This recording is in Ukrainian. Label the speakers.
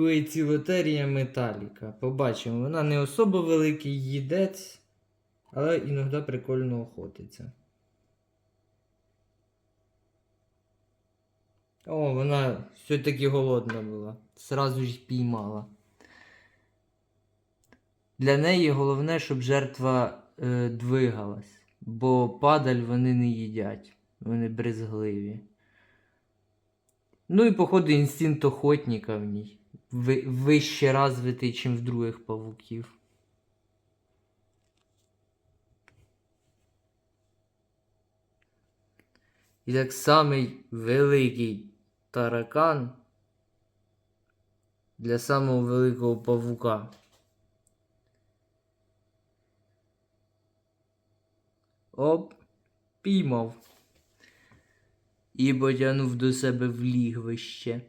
Speaker 1: Пуецілотерія металіка. Побачимо, вона не особо великий їдець, але іноді прикольно охотиться. О, вона все-таки голодна була. Сразу ж піймала. Для неї головне, щоб жертва е, двигалась, бо падаль вони не їдять, вони брезгливі. Ну і, походу, інстинкт охотника в ній. Ви, вище розвитий, ніж в других павуків. І так самий великий таракан для самого великого павука. Оп, піймав. І потягнув до себе в лігвище.